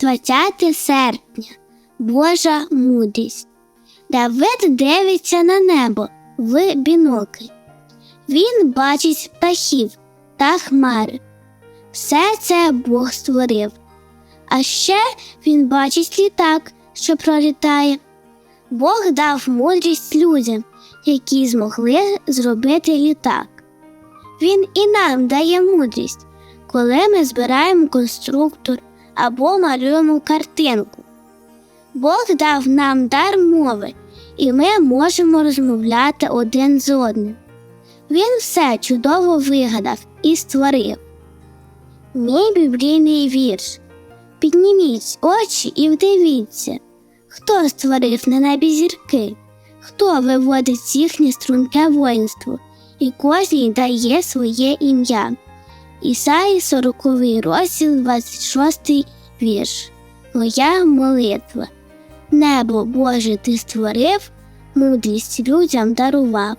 20 серпня Божа мудрість. Давид дивиться на небо в бінокль. Він бачить птахів та хмари. Все це Бог створив. А ще він бачить літак, що пролітає. Бог дав мудрість людям, які змогли зробити літак. Він і нам дає мудрість, коли ми збираємо конструктор або малюємо картинку. Бог дав нам дар мови, і ми можемо розмовляти один з одним. Він все чудово вигадав і створив. Мій біблійний вірш. Підніміть очі і вдивіться, хто створив на небі зірки, хто виводить їхнє струнке воїнство, і кожній дає своє ім'я. Ісаї 40 розділ 26 вірш. Моя молитва. Небо Боже ти створив, мудрість людям дарував.